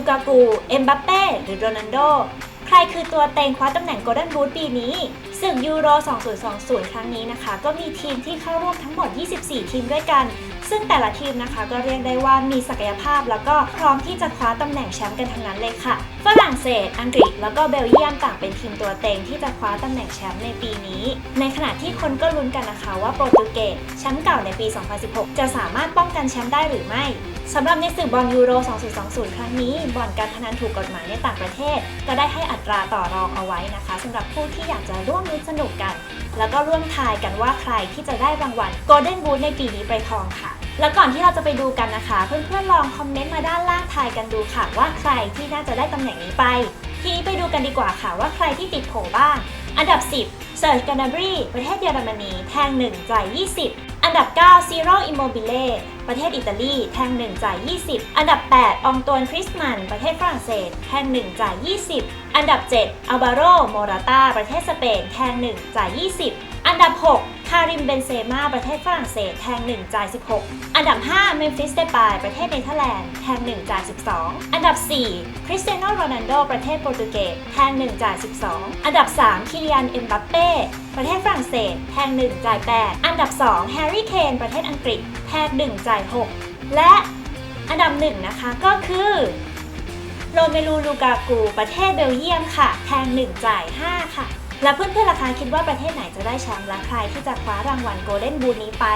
ูกากู เอ็มบัปเป้หรือโรนัลโด ใครคือตัวเต็งคว้าตำแหน่งโกลเด้นบู t ปีนี้ศึกยูโร 2020 ครั้งนี้นะคะ ก็มีทีมที่เข้าร่วมทั้งหมด 24 ทีมด้วยกัน ซึ่งแต่ละทีมนะคะก็เรียกได้ว่ามีศักยภาพ แล้วก็พร้อมที่จะคว้าตำแหน่งแชมป์กันทั้งนั้นเลยค่ะ ฝรั่งเศส อังกฤษ แล้วก็เบลเยียมต่างเป็นทีมตัวเต็งที่จะคว้าตำแหน่งแชมป์ในปีนี้ ในขณะที่คนก็ลุ้นกันนะคะว่าโปรตุเกสแชมป์เก่าในปี 2016 จะสามารถป้องกันแชมป์ได้หรือไม่สำหรับในศึกบอลยูโร 2020 ครั้งนี้บ่อนการพนันถูกกฎหมายในต่างประเทศ ก็ได้ให้อัตราต่อรองเอาไว้นะคะสำหรับผู้ที่อยากจะร่วมลุ้นสนุกกัน แล้วก็ร่วมทายกันว่าใครที่จะได้รางวัล Golden Boot ในปีนี้ไปครองค่ะ แล้วก่อนที่เราจะไปดูกันนะคะ เพื่อนๆลองคอมเมนต์มาด้านล่างทายกันดูค่ะ ว่าใครที่น่าจะได้ตำแหน่งนี้ไป ทีนี้ไปดูกันดีกว่าค่ะว่าใครที่ติดโผบ้าง อันดับ 10เซิร์ชกานาบรีประเทศเยอรมนีแทง1จ่าย20 อันดับ 9ซีโร่อิโมบิเล่ประเทศอิตาลีแทง1จ่าย20 อันดับ 8อองตวนคริสมัน ประเทศฝรั่งเศสแทง1จ่าย20 อันดับ 7อัลบาโรโมราตาประเทศสเปนแทง1จ่าย20 อันดับ 6 คาริมเบนเซม่าประเทศฝรั่งเศสแทง 1 จ่าย 16 อันดับ 5 เมมฟิสเดปายประเทศเนเธอร์แลนด์แทง 1 จ่าย 12 อันดับ 4 คริสเตียโนโรนัลโดประเทศโปรตุเกสแทง 1 จ่าย 12 อันดับ 3 คิริยันเอ็มบัปเป้ประเทศฝรั่งเศสแทง 1 จ่าย 8 อันดับ 2 แฮร์รี่เคนประเทศอังกฤษแทง 1 จ่าย 6 และอันดับ 1 นะคะก็คือโรเมลูลูกากูประเทศเบลเยียมค่ะ แทง 1 จ่าย 5 ค่ะ และเพื่อนๆล่ะคะคิดว่าประเทศไหนจะได้แชมป์และใครที่จะคว้ารางวัลโกลเด้นบูนี้ไป